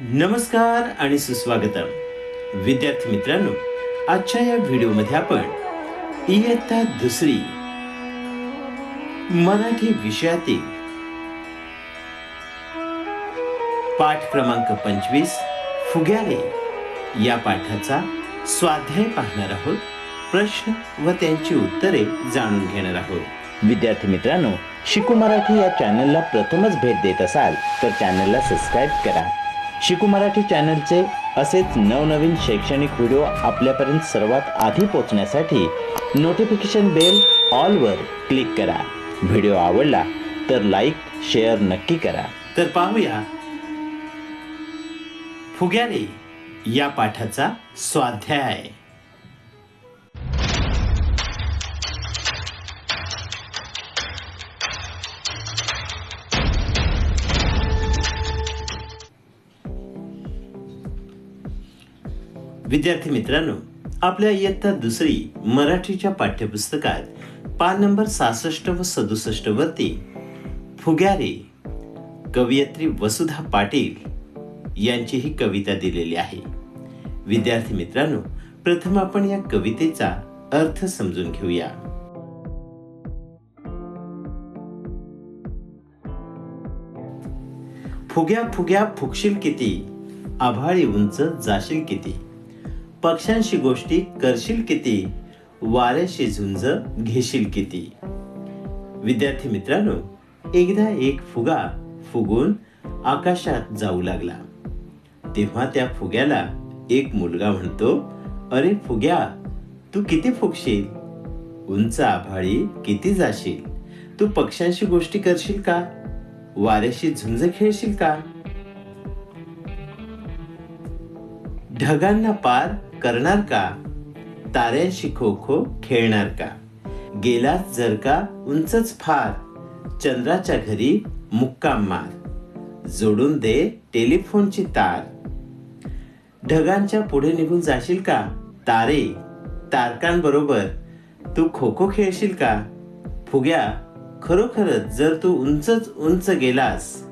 नमस्कार आणि सुस्वागतम. विद्यार्थी मित्रांनो आजच्या या व्हिडिओमध्ये आपण इयत्ता दुसरी मराठी विषयातील पाठ क्रमांक पंचवीस फुग्यारे या पाठाचा स्वाध्याय पाहणार आहोत. प्रश्न व त्यांची उत्तरे जाणून घेणार आहोत. विद्यार्थी मित्रांनो शिकू मराठी या चॅनलला प्रथमच भेट देत असाल तर चॅनलला सबस्क्राईब करा. शिकू मराठी चॅनलचे असेच नवनवीन शैक्षणिक व्हिडिओ आपल्यापर्यंत सर्वात आधी पोहोचण्यासाठी नोटिफिकेशन बेल ऑलवर क्लिक करा. व्हिडिओ आवडला तर लाईक शेअर नक्की करा. तर पाहूया. फुग्यारे या पाठाचा स्वाध्याय. विद्यार्थी मित्रांनो आपल्या इयत्ता दुसरी मराठीच्या पाठ्यपुस्तकात पान नंबर सहासष्ट व सदुसष्ट वरती फुग्यारे कवयित्री वसुधा पाटील यांची ही कविता दिलेली आहे. विद्यार्थी मित्रांनो प्रथम आपण या कवितेचा अर्थ समजून घेऊया. फुग्या फुग्या फुगशील किती आभाळी उंच जाशील किती? पक्ष्यांशी गोष्टी करशील किती? वाऱ्याशी झुंज घेशील किती? विद्यार्थी मित्रांनो एकदा एक फुगा फुगून आकाशात जाऊ लागला. तेव्हा त्या फुग्याला एक मुलगा म्हणतो अरे फुग्या तू किती फुगशील? उंच आभाळी किती जाशील? तू पक्ष्यांशी गोष्टी करशील का? वाऱ्याशी झुंज खेळशील का? ढगांना पार करणार का? ताऱ्यांशी खो खो खेळणार का? गेलाच जर का उंचच फार. चंद्राच्या घरी मुक्काम मार. जोडून दे टेलिफोनची तार. ढगांच्या पुढे निघून जाशील का? तारे तारकांबरोबर. तू खो खो खेळशील का? फुग्या खरोखरच जर तू उंचच उंच गेलास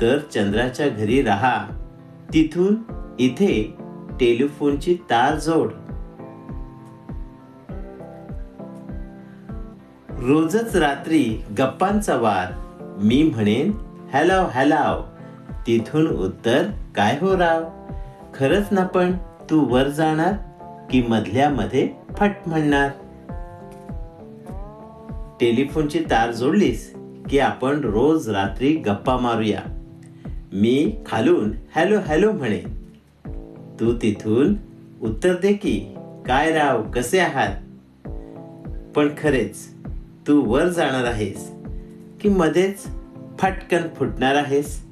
तर चंद्राच्या घरी राहा. तिथून इथे टेलिफोनची तार जोड. रोजच रात्री गप्पांचा वार. मी म्हणेन हॅलो हॅलाव तिथून उत्तर काय हो राव? खरंच ना पण तू वर जाणार की मधल्या मध्ये फट म्हणणार? टेलिफोनची तार जोडलीस की आपण रोज रात्री गप्पा मारूया. मी खालून हॅलो हॅलो म्हणेन. तू तिथून उत्तर दे की काय राव कसे आहात? पण खरेच तू वर जाणार आहेस की मध्येच फटकन फुटणार आहेस?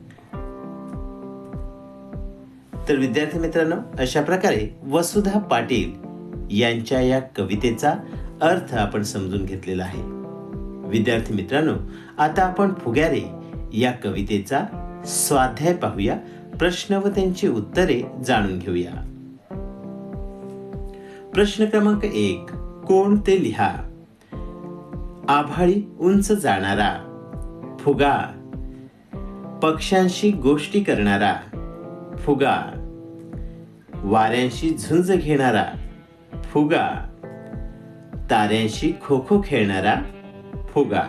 तर विद्यार्थी मित्रांनो अशा प्रकारे वसुधा पाटील यांच्या या कवितेचा अर्थ आपण समजून घेतलेला आहे. विद्यार्थी मित्रांनो आता आपण फुग्यारे या कवितेचा स्वाध्याय पाहूया. प्रश्न व त्यांची उत्तरे जाणून घेऊया. प्रश्न क्रमांक एक कोण ते लिहा? आभाळी उंच जाणारा फुगा. पक्ष्यांशी गोष्टी करणारा फुगा. वाऱ्यांशी झुंज घेणारा फुगा. ताऱ्यांशी खो खो खेळणारा फुगा.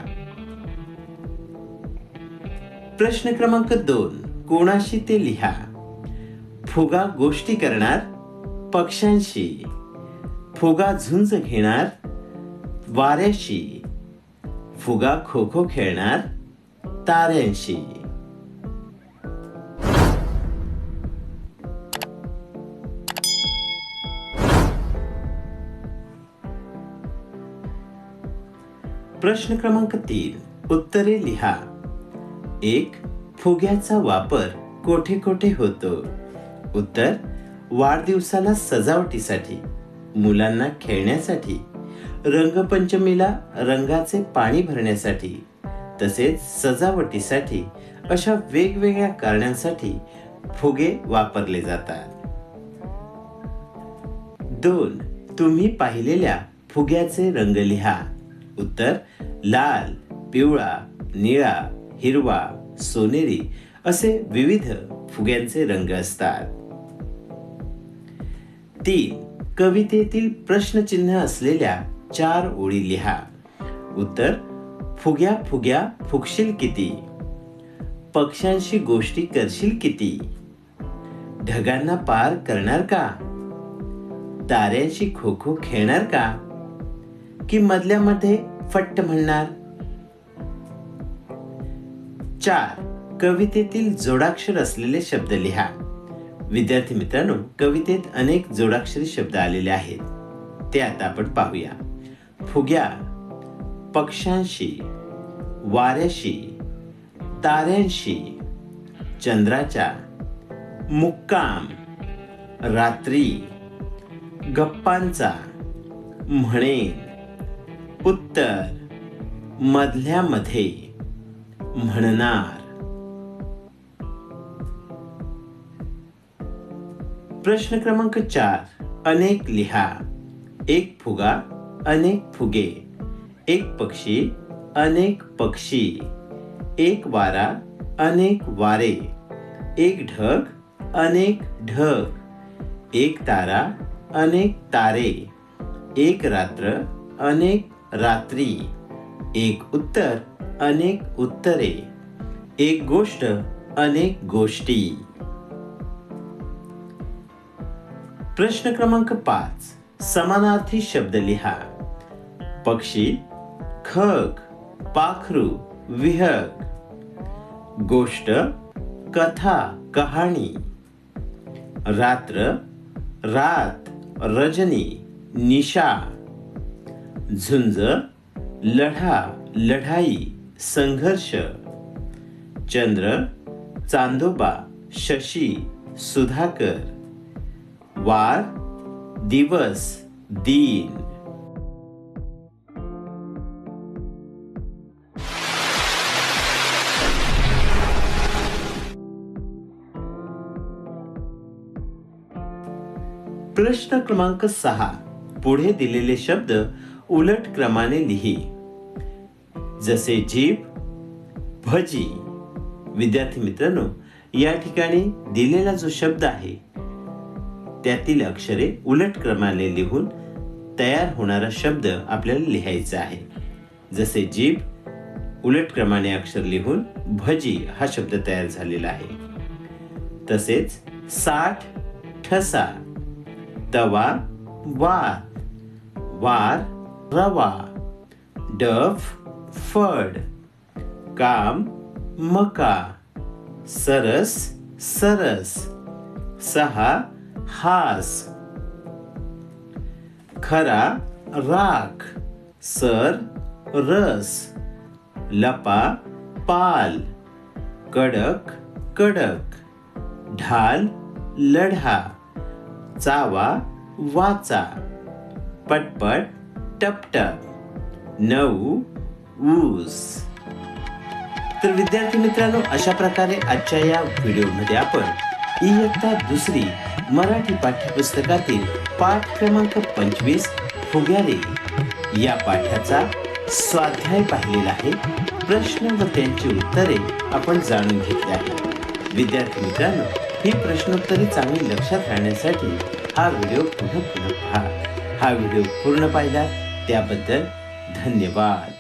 प्रश्न क्रमांक दोन कोणाशी ते लिहा. फुगा गोष्टी करणार पक्ष्यांशी. फुगा झुंज घेणार वाऱ्याशी. फुगा खो खो खेळणार ताऱ्यांशी. प्रश्न क्रमांक तीन. उत्तरे लिहा. एक फुग्याचा वापर कोठे कोठे होतो? उत्तर वाढदिवसाला सजावटीसाठी मुलांना खेळण्यासाठी रंगपंचमीला रंगाचे पाणी भरण्यासाठी तसेच सजावटीसाठी अशा वेगवेगळ्या कारणांसाठी फुगे वापरले जातात. दोन तुम्ही पाहिलेल्या फुग्याचे रंग लिहा. उत्तर लाल पिवळा निळा हिरवा सोनेरी असे विविध फुग्यांचे रंग असतात. तीन कवितेतील प्रश्नचिन्ह असलेल्या चार ओळी लिहा. उत्तर फुग्या फुग्या फुगशील किती? पक्ष्यांशी गोष्टी करशील किती? ढगांना पार करणार का? ताऱ्यांशी खो खो खेळणार का? की मधल्यामध्ये फट्ट म्हणणार? चार कवितेतील जोडाक्षर असलेले शब्द लिहा. विद्यार्थी मित्रांनो कवितेत अनेक जोडाक्षरी शब्द आलेले आहेत. ते आता आपण पाहूया. फुग्या पक्ष्यांशी वाऱ्याशी ताऱ्यांशी चंद्राच्या मुक्काम रात्री गप्पांचा म्हणे उत्तर मधल्यामध्ये म्हणणार प्रश्न क्रमांक चार, अनेक लिहा। एक फुगा, अनेक फुगे। एक पक्षी, अनेक पक्षी। एक वारा, अनेक वारे। एक ढग, अनेक ढग। एक तारा, अनेक तारे। एक रात्र, अनेक रात्री। एक उत्तर अनेक उत्तरे एक गोष्ट अनेक गोष्टी. प्रश्न क्रमांक पाच समानार्थी शब्द लिहा. पक्षी खग पाखरू विहग. गोष्ट कथा कहाणी. रात्र रात रजनी निशा. झुंज लढा लढाई. संघर्ष. चंद्र चांदोबा शशी सुधाकर. वार दिवस दिन. प्रश्न क्रमांक सहा. पुढे दिलेले शब्द उलट क्रमाने लिही. जसे जीभ भजी. विद्यार्थी मित्रांनो या ठिकाणी दिलेला जो शब्द आहे त्यातील अक्षरे उलट क्रमाने लिहून तयार होणारा शब्द आपल्याला लिहायचा आहे. जसे जीभ उलट क्रमाने अक्षर लिहून भजी हा शब्द तयार झालेला आहे. तसेच साठ ठसा तवा वार वार रवा डफ फड काम मका सरस सरस सहा हास खरा राख सर रस लपा पाल कडक कडक ढाल लढा चावा वाचा पटपट टपटप नऊ ऊस. तर विद्यार्थी मित्रांनो अशा प्रकारे आजच्या या व्हिडिओमध्ये आपण इयत्ता दुसरी मराठी पाठ्यपुस्तकातील पाठ क्रमांक पंचवीस फुग्यारे या पाठाचा स्वाध्याय पाहिलेला आहे. प्रश्न व त्यांची उत्तरे आपण जाणून घेतली आहे विद्यार्थी मित्रांनो ही प्रश्नोत्तरे चांगली लक्षात राहण्यासाठी हा व्हिडिओ पुन्हा पुन्हा पहा. हा व्हिडिओ पूर्ण पाहिला त्याबद्दल धन्यवाद.